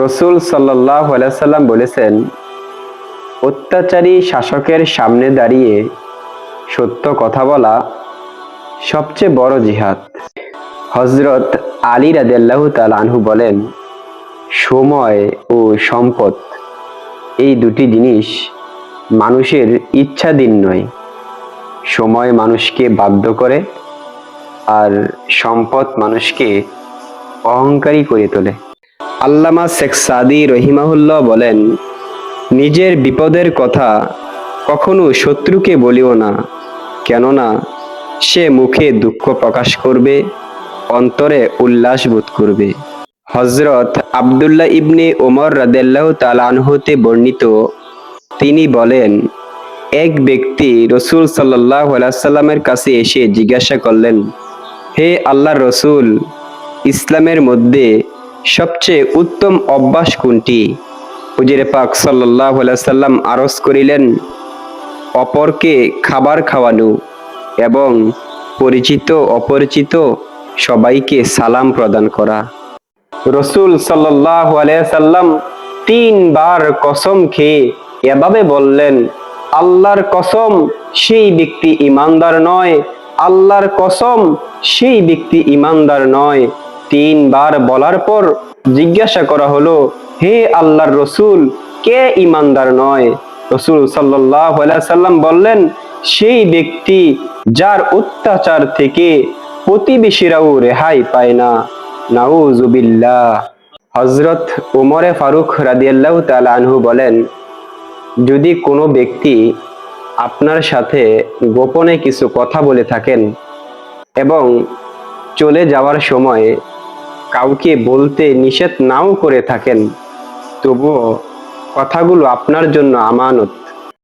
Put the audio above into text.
রসুল সাল্লাহ সাল্লাম বলেছেন, অত্যাচারী শাসকের সামনে দাঁড়িয়ে সত্য কথা বলা সবচেয়ে বড় জিহাদ। হজরত আলী রাদেল্লাহ তাল আনহু বলেন, সময় ও সম্পদ এই দুটি জিনিস মানুষের ইচ্ছাধীন নয়। সময় মানুষকে বাধ্য করে আর সম্পদ মানুষকে অহংকারী করে তোলে। আল্লামা শেখ সাদি রহিমাহুল্লাহ বলেন, নিজের বিপদের কথা কখনো শত্রুকে বলিও না, কেননা সে মুখে দুঃখ প্রকাশ করবে, অন্তরে উল্লাস বোধ করবে। হজরত আবদুল্লাহ ইবনে ওমর রাদেল্লাহ তালানহতে বর্ণিত, তিনি বলেন, এক ব্যক্তি রসুল সাল্লাহ সাল্লামের কাছে এসে জিজ্ঞাসা করলেন, হে আল্লাহ রসুল, ইসলামের মধ্যে সবচেয়ে উত্তম অভ্যাস কোনটি? হুজিরে পাক সাল্লাহ সাল্লাম আরজ করিলেন, অপরকে খাবার খাওয়ানো এবং পরিচিত অপরিচিত সবাইকে সালাম প্রদান করা। রসুল সাল্লাহ সাল্লাম তিনবার কসম খেয়ে এভাবে বললেন, আল্লাহর কসম সেই ব্যক্তি ইমানদার নয়, আল্লাহর কসম সেই ব্যক্তি ইমানদার নয়। তিনবার বলার পর জিজ্ঞাসা করা হলো, হে আল্লাহর রসুল, কে ইমানদার নয়? রসুল সাল্লাহ সাল্লাম বললেন, সেই ব্যক্তি যার অত্যাচার থেকে প্রতিবেশীরাও রেহাই পায় না। নাউজুবিল্লাহ হজরত ওমরে ফারুক রাদিয়াল্লাহু তাআলা আনহু বলেন, যদি কোনো ব্যক্তি আপনার সাথে গোপনে কিছু কথা বলে থাকেন এবং চলে যাওয়ার সময় কাউকে বলতে নিষেধ নাও করে থাকেন তবুও কথাগুলো আপনার জন্য আমানত।